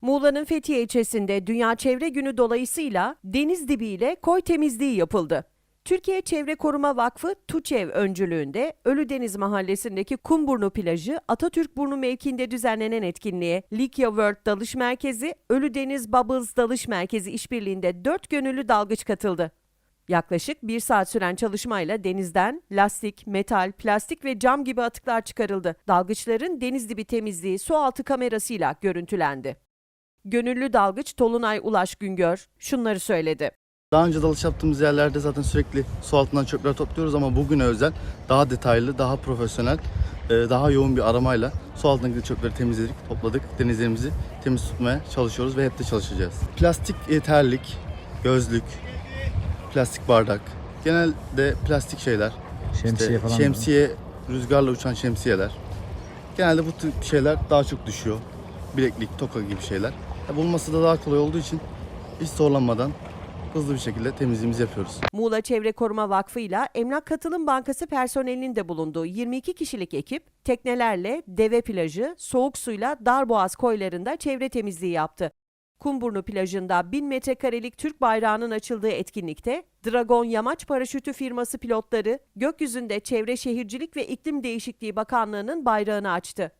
Muğla'nın Fethiye ilçesinde Dünya Çevre Günü dolayısıyla deniz dibiyle koy temizliği yapıldı. Türkiye Çevre Koruma Vakfı TUÇEV öncülüğünde Ölüdeniz Mahallesi'ndeki Kumburnu plajı Atatürk Burnu mevkiinde düzenlenen etkinliğe Likya World Dalış Merkezi, Ölüdeniz Bubbles Dalış Merkezi işbirliğinde 4 gönüllü dalgıç katıldı. Yaklaşık bir saat süren çalışmayla denizden lastik, metal, plastik ve cam gibi atıklar çıkarıldı. Dalgıçların deniz dibi temizliği su altı kamerasıyla görüntülendi. Gönüllü dalgıç Tolunay Ulaş Güngör şunları söyledi. Daha önce dalış yaptığımız yerlerde zaten sürekli su altından çöpler topluyoruz ama bugüne özel daha detaylı, daha profesyonel, e, daha yoğun bir aramayla su altındaki çöpleri temizledik, topladık. Denizlerimizi temiz tutmaya çalışıyoruz ve hep de çalışacağız. Plastik e, terlik, gözlük, plastik bardak, genelde plastik şeyler. Şemsiye İşte falan. Şemsiye, rüzgarla uçan şemsiyeler. Genelde bu tip şeyler daha çok düşüyor. Bileklik, toka gibi şeyler. Ya bulması da daha kolay olduğu için hiç zorlanmadan hızlı bir şekilde temizliğimizi yapıyoruz. Muğla Çevre Koruma Vakfı ile Emlak Katılım Bankası personelinin de bulunduğu 22 kişilik ekip teknelerle Deve Plajı, Soğuk Suyla Darboğaz koylarında çevre temizliği yaptı. Kumburnu plajında 1000 metrekarelik Türk bayrağının açıldığı etkinlikte Dragon Yamaç Paraşütü firması pilotları gökyüzünde Çevre Şehircilik ve İklim Değişikliği Bakanlığı'nın bayrağını açtı.